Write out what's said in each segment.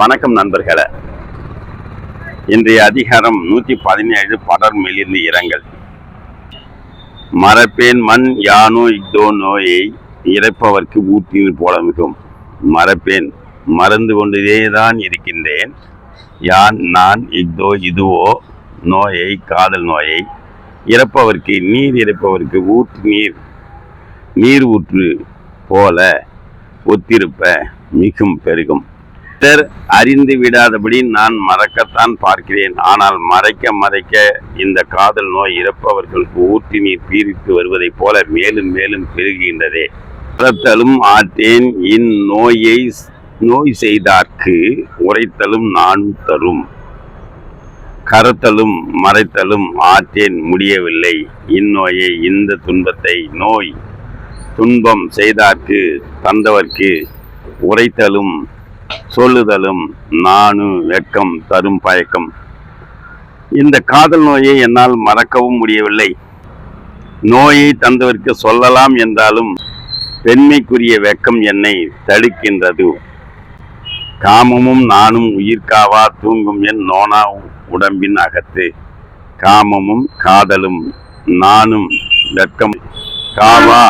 வணக்கம் நண்பர்களே. இன்றைய அதிகாரம் நூற்றி பதினேழு படர் மெலிந்து இரங்கல். மரப்பேன் மண் யானோ இக்தோ நோயை இறைப்பவர்க்கு ஊற்றினீர் போல மிகும் மரப்பேன் மறந்து கொண்டதே தான் இருக்கின்றேன். யான் நான் இக்தோ இதுவோ நோயை காதல் நோயை இறப்பவர்க்கு நீர் இறைப்பவர்க்கு ஊற்று நீர் நீர் ஊற்று போல ஒத்திருப்ப மிகும் பெருகும். பிறர் அறிந்து விடாதபடி நான் மறக்கத்தான் பார்க்கிறேன். ஆனால் மறைக்க மறைக்க இந்த காதல் நோய் இறப்பவர்களுக்கு ஊற்றி நீர் பீரித்து வருவதைப் போல மேலும் மேலும் பெருகின்றதே மறத்தலும் ஆட்டேன் இந்நோயை நோய் செய்தார்க்கு உரைத்தலும் நான் தரும். கரத்தலும் மறைத்தலும் ஆற்றேன் முடியவில்லை. இந்நோயை இந்த துன்பத்தை நோய் துன்பம் செய்தார்க்கு தந்தவர்க்கு உரைத்தலும் சொல்லுதலும் நானும் வெக்கம் தரும் பயக்கம். இந்த காதல் நோயை என்னால் மறக்கவும் முடியவில்லை. நோயை தந்தவர்க்கு சொல்லலாம் என்றாலும் பெண்மைக்குரிய வெக்கம் என்னை தடுக்கின்றது. காமமும் நானும் உயிர்காவா தூங்கும் என் நோனா உடம்பின் அகத்து. காமமும் காதலும் நானும் வெட்கம். காவா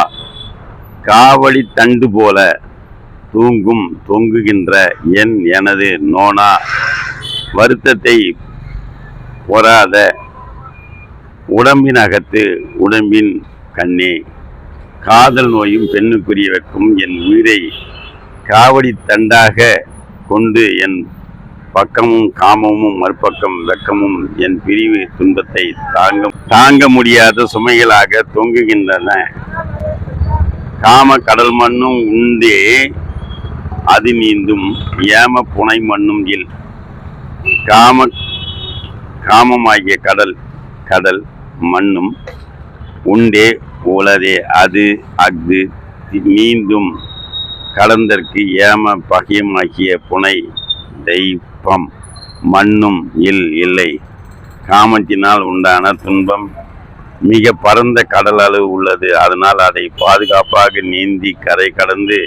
காவடி தண்டு போல தூங்கும் தொங்குகின்ற என் எனது நோனா வருத்தத்தை பொறாத உடம்பின் அகத்து உடம்பின் கண்ணே. காதல் நோயும் பெண்ணுக்குரிய வைக்கும் என் உயிரை காவடி தண்டாக கொண்டு என் பக்கமும் காமமும் மறுபக்கம் வெக்கமும் என் பிரிவு துன்பத்தை தாங்க தாங்க முடியாத சுமைகளாக தொங்குகின்றன. காம கடல் மண்ணும் உண்டே அது நீந்தும் ஏம புனை மண்ணும் இல். காம காமமாகிய கடல் கடல் மண்ணும் உண்டே உளதே அது அஃது நீந்தும் கடந்தற்கு ஏம பகியமாகிய புனை தெய்வம் மண்ணும் இல் இல்லை. காமத்தினால் உண்டான துன்பம் மிக பரந்த கடல் அளவு உள்ளது. அதனால் அதை பாதுகாப்பாக நீந்தி கரை கடந்து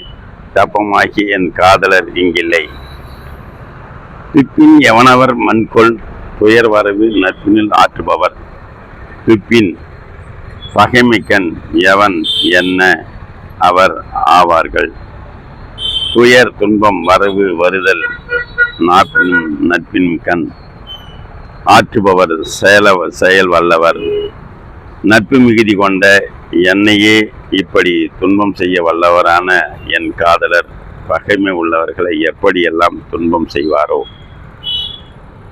தப்பமாகி என் காதலர் இங்கில்லை. பிப்பின் எவனவர் மண்கொள் துயர் வரவு நட்பினில் ஆற்றுபவர். பிப்பின் பகைமிக்கன் எவன் என்ன அவர் ஆவார்கள். துயர் துன்பம் வரவு வருதல் நாட்டினும் நட்பின் கண். ஆற்றுபவர் செயல செயல் வல்லவர். நட்பு மிகுதி கொண்ட என்னையே இப்படி துன்பம் செய்ய வல்லவரான என் காதலர் பகைமை உள்ளவர்களை எப்படியெல்லாம் துன்பம் செய்வாரோ?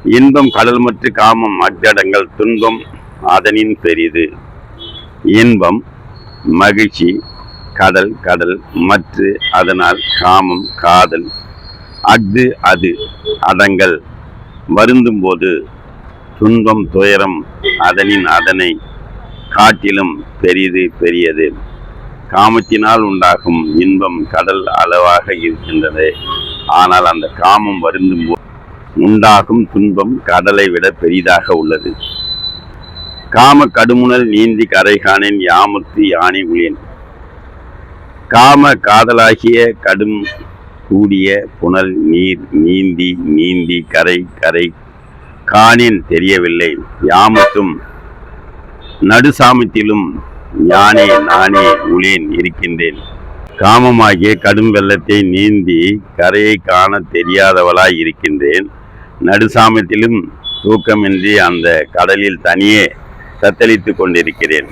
இன்பம் கடல் மற்றும் காமம் அஜடங்கள் துன்பம் அதனின் பெரிது. இன்பம் மகிழ்ச்சி கடல் கடல் மற்று அதனால் காமம் காதல் அஃது அது அடங்கள் வருந்தும் போது துன்பம் துயரம் அதனின் அதனை காட்டிலும் பெரிது பெரியது. காமத்தினால் உண்டாகும் இன்பம் கடல் அளவாக இருக்கின்றது. ஆனால் அந்த காமம் வருந்தும் போது உண்டாகும் துன்பம் கடலை விட பெரிதாக உள்ளது. காம கடுமுனல் நீந்தி கரைகானேன் யாமத்து யாமுத்து யானை உளியன் காம காதலாகிய கடும் கூடிய புனல் நீர் நீந்தி நீந்தி கரை கரை காணேன் தெரியவில்லை. யாமத்தும் நடுசாமத்திலும் ஞானே நானே உளேன் இருக்கின்றேன். காமமாகிய கடும் வெள்ளத்தை நீந்தி கரையை காண தெரியாதவளாய் இருக்கின்றேன். நடுசாமத்திலும் தூக்கமின்றி அந்த கடலில் தனியே தத்தளித்து கொண்டிருக்கிறேன்.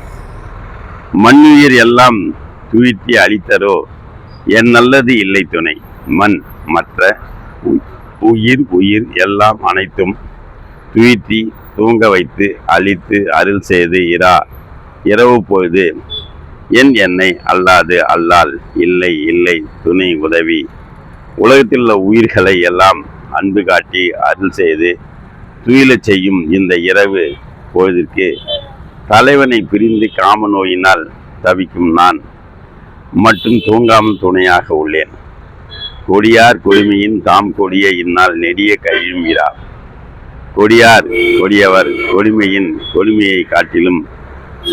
மண்ணுயிர் எல்லாம் துயித்தி அளித்தரோ என் நல்லது இல்லை துணை. மண் மற்ற உயிர் உயிர் எல்லாம் அனைத்தும் துயித்தி தூங்க வைத்து அழித்து அருள் செய்து இரா. இரவு பொழுது என் என்னை அல்லாது அல்லால் இல்லை இல்லை துணை உதவி. உலகத்தில் உள்ள உயிர்களை எல்லாம் அன்பு காட்டி அருள் செய்து துயிலச் செய்யும் இந்த இரவு பொழுதிற்கு தலைவனை பிரிந்து காம நோயினால் தவிக்கும் நான் மட்டும் தூங்காமல் துணையாக உள்ளேன். கொடியார் கொழுமையின் தாம் கொடிய இந்நாள் நெடிய கழியும் இரா. கொடியார் கொடியவர் கொடுமையின் கொடுமையை காட்டிலும்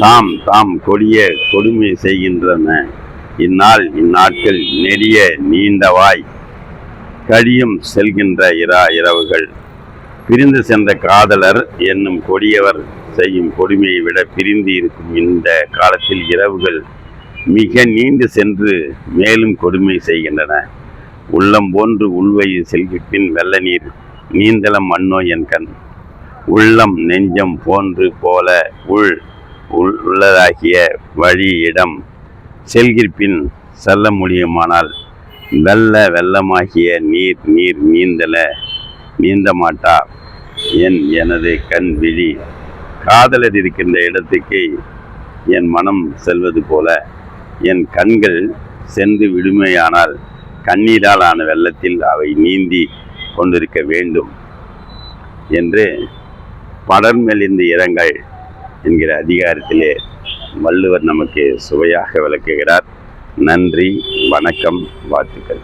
தாம் தாம் கொடிய கொடுமை செய்கின்றன. இந்நாள் இந்நாட்கள் நெடிய நீண்டவாய் கழியும் செல்கின்ற இரா இரவுகள். பிரிந்து சென்ற காதலர் என்னும் கொடியவர் செய்யும் கொடுமையை விட பிரிந்து இருக்கும் இந்த காலத்தில் இரவுகள் மிக நீண்டு சென்று மேலும் கொடுமை செய்கின்றன. உள்ளம் போன்று உள்வையில் செல்கிப்பின் வெள்ள நீர் நீந்தலம் மண்ணோ என் கண். உள்ளம் நெஞ்சம் போன்று போல உள் உள் உள்ளதாகிய வழி இடம் செல்கிற்பின் செல்ல முடியுமானால் வெள்ள வெள்ளமாகிய நீர் நீர் நீந்தல நீந்த மாட்டா என் எனது கண் விழி காதலர் இருக்கின்ற இடத்துக்கு என் மனம் செல்வது போல என் கண்கள் சென்று விடுமையானால் கண்ணீரால் ஆன வெள்ளத்தில் அவை நீந்தி கொண்டிருக்க வேண்டும் என்று படர்மெலிந்து இரங்கள் என்கிற அதிகாரத்திலே வள்ளுவர் நமக்கு சுவையாக விளக்குகிறார். நன்றி வணக்கம் வாழ்த்துக்கள்.